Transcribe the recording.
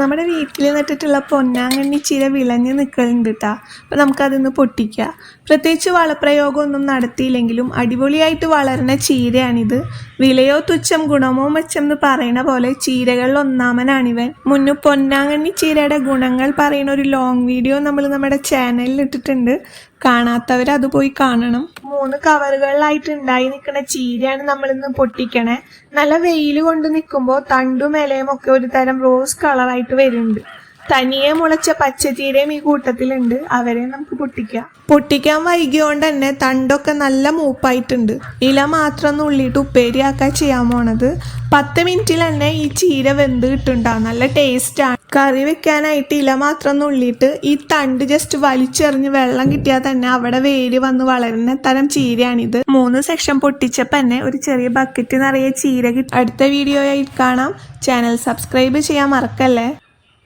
നമ്മുടെ വീട്ടിൽ നട്ടിട്ടുള്ള പൊന്നാങ്കണ്ണി ചീര വിളഞ്ഞ് നിൽക്കലുണ്ട് കേട്ടോ അപ്പം നമുക്കതൊന്ന് പൊട്ടിക്കുക പ്രത്യേകിച്ച് വളപ്രയോഗമൊന്നും നടത്തിയില്ലെങ്കിലും അടിപൊളിയായിട്ട് വളരുന്ന ചീരയാണിത്. വിലയോ തുച്ഛം ഗുണമോ മെച്ചം എന്ന് പറയുന്ന പോലെ ചീരകളിൽ ഒന്നാമനാണിവൻ. മുന്നു പൊന്നാങ്കണ്ണി ചീരയുടെ ഗുണങ്ങൾ പറയുന്ന ഒരു ലോങ് വീഡിയോ നമ്മൾ നമ്മുടെ ചാനലിൽ ഇട്ടിട്ടുണ്ട്. കാണാത്തവർ അത് പോയി കാണണം. മൂന്ന് കവറുകളിലായിട്ട് ഉണ്ടായി നിൽക്കുന്ന ചീരയാണ് നമ്മളിന്ന് പൊട്ടിക്കണേ. നല്ല വെയിൽ കൊണ്ട് നിൽക്കുമ്പോൾ തണ്ടും ഇലയും ഒക്കെ ഒരു തരം റോസ് കളറായിട്ട് വരുന്നുണ്ട്. തനിയെ മുളച്ച പച്ചച്ചീരയും ഈ കൂട്ടത്തിലുണ്ട്. അവരെ നമുക്ക് പൊട്ടിക്കാം. പൊട്ടിക്കാൻ വൈകിയോണ്ട് തന്നെ തണ്ടൊക്കെ നല്ല മൂപ്പായിട്ടുണ്ട്. ഇല മാത്രം ഉള്ളിട്ട് ഉപ്പേരിയാക്കാൻ ചെയ്യാൻ പോണത്. പത്ത് മിനിറ്റിൽ തന്നെ ഈ ചീര വെന്ത് കിട്ടുണ്ടാവും നല്ല ടേസ്റ്റാണ് കറി വെക്കാനായിട്ട് ഇല മാത്രം നുള്ളിയിട്ട് ഈ തണ്ട് ജസ്റ്റ് വലിച്ചെറിഞ്ഞ് വെള്ളം കിട്ടിയാൽ തന്നെ അവിടെ വേര് വന്ന് വളരുന്ന തരം ചീരയാണിത്. മൂന്ന് സെക്ഷൻ പൊട്ടിച്ചപ്പോൾ തന്നെ ഒരു ചെറിയ ബക്കറ്റ് നിറയെ ചീര കിട്ടും. അടുത്ത ആയി കാണാം. ചാനൽ സബ്സ്ക്രൈബ് ചെയ്യാൻ മറക്കല്ലേ?